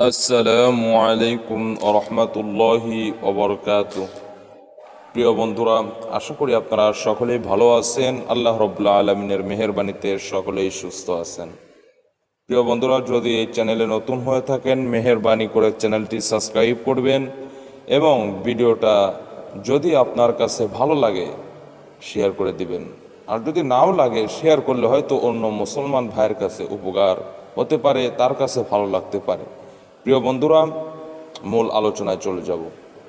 আসসালামু আলাইকুম রহমতুল্লাহি ওবরকাত। প্রিয় বন্ধুরা, আশা করি আপনারা সকলেই ভালো আছেন। আল্লাহ রব্লা আলমিনের মেহরবানিতে সকলেই সুস্থ আছেন। প্রিয় বন্ধুরা, যদি এই চ্যানেলে নতুন হয়ে থাকেন, মেহরবানি করে চ্যানেলটি সাবস্ক্রাইব করবেন এবং ভিডিওটা যদি আপনার কাছে ভালো লাগে, শেয়ার করে দিবেন। আর যদি নাও লাগে, শেয়ার করলে হয়তো অন্য মুসলমান ভাইয়ের কাছে উপকার হতে পারে, তার কাছে ভালো লাগতে পারে। প্রিয় বন্ধুরা, মূল আলোচনায় চলে যাব।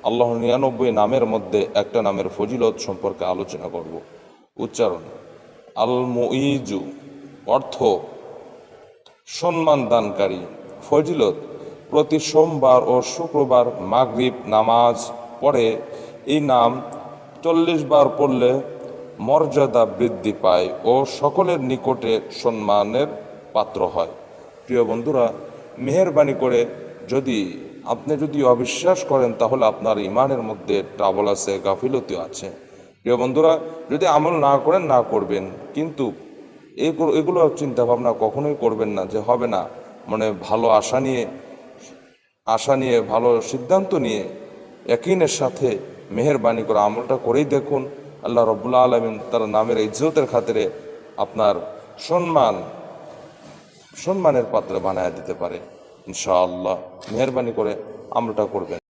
আল্লাহ নিরানব্বই নামের মধ্যে একটা নামের ফজিলত সম্পর্কে আলোচনা করব। উচ্চারণ আল মুইজু অর্থ, সম্মান দানকারী, ফজিলত, প্রতি সোমবার ও শুক্রবার মাগরিব নামাজ পড়ে, এই নাম চল্লিশ বার পড়লে মর্যাদা বৃদ্ধি পায় ও সকলের নিকটে সম্মানের পাত্র হয়। প্রিয় বন্ধুরা, মেহরবানি করে যদি আপনি যদি অবিশ্বাস করেন, তাহলে আপনার ইমানের মধ্যে ট্রাবল আছে, গাফিলতি আছে। প্রিয় বন্ধুরা, যদি আমল না করেন, না করবেন। কিন্তু এগুলো এগুলো চিন্তা ভাবনা কখনোই করবেন না যে হবে না। মানে ভালো আশা নিয়ে আশা নিয়ে, ভালো সিদ্ধান্ত নিয়ে একইনের সাথে মেহরবানি করে আমলটা করেই দেখুন। আল্লাহ রব্বুল্লা আলমিন তার নামের ইজ্জতের খাতিরে আপনার সম্মান, সম্মানের পাত্রে বানায় দিতে পারে। ইনশাআল্লাহ। মেহরবানি করে আমরাটা করবেন।